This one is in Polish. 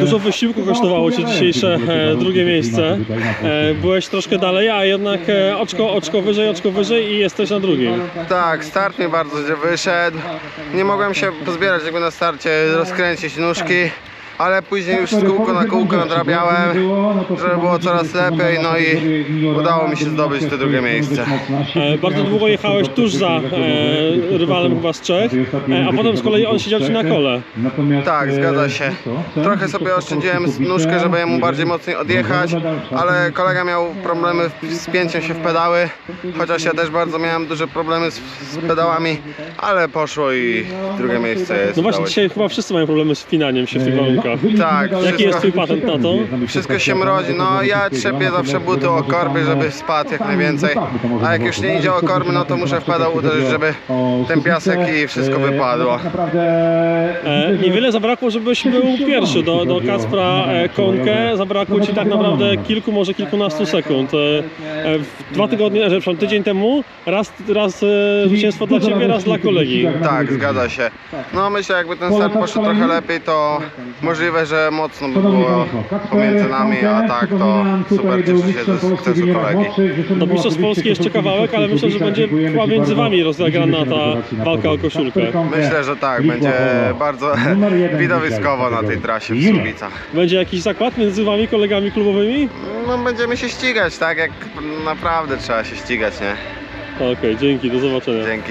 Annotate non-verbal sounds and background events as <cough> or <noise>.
Dużo wysiłku kosztowało Cię dzisiejsze e, drugie miejsce. E, byłeś troszkę dalej, a jednak e, oczko, oczko wyżej, oczko wyżej i jesteś na drugim. Tak, start mi bardzo wyszedł. Nie mogłem się pozbierać jakby na starcie, rozkręcić nóżki, ale później już z kółko na kółko nadrabiałem, żeby było coraz lepiej, no i udało mi się zdobyć to drugie miejsce. E, bardzo długo jechałeś tuż za e, rywalem chyba z Czech, e, a potem z kolei on siedział Ci na kole. Tak, zgadza się. Trochę sobie oszczędziłem nóżkę, żeby jemu bardziej mocniej odjechać, ale kolega miał problemy z pięciem się w pedały, chociaż ja też bardzo miałem duże problemy z, z pedałami, ale poszło i drugie miejsce jest. No właśnie, dzisiaj chyba wszyscy mają problemy z wspinaniem się w tych warunkach. Tak, <laughs> Jaki wszystko- jest Twój patent na to? Wszystko się mrodzi, no ja trzepię zawsze buty o korby, żeby spadł jak najwięcej, a jak już nie idzie o korby, no to muszę w pedał uderzyć, żeby ten piasek i wszystko wypadło. E, niewiele zabrakło, żebyś był pierwszy do, do Kaspra e, Konkę. Zabrakło Ci tak naprawdę kilku, może kilkunastu sekund. E, e, w dwa tygodnie, że przepraszam, tydzień temu raz, raz e, zwycięstwo dla Ciebie, raz dla kolegi. Tak, zgadza się. No myślę, jakby ten start poszedł trochę lepiej, to możliwe, że mocno by było pomiędzy nami, a tak to super cieszę się ze sukcesu kolegi. Do Mistrzostw Polski jeszcze kawałek, ale myślę, że będzie chyba między Wami rozegrana ta walka o koszulkę. Myślę, że tak, będzie bardzo widowiskowo na tej trasie w Słubicach. Będzie jakiś zakład między Wami, kolegami klubowymi? No będziemy się ścigać, tak jak naprawdę trzeba się ścigać, nie? Okej, dzięki, do zobaczenia. Dzięki.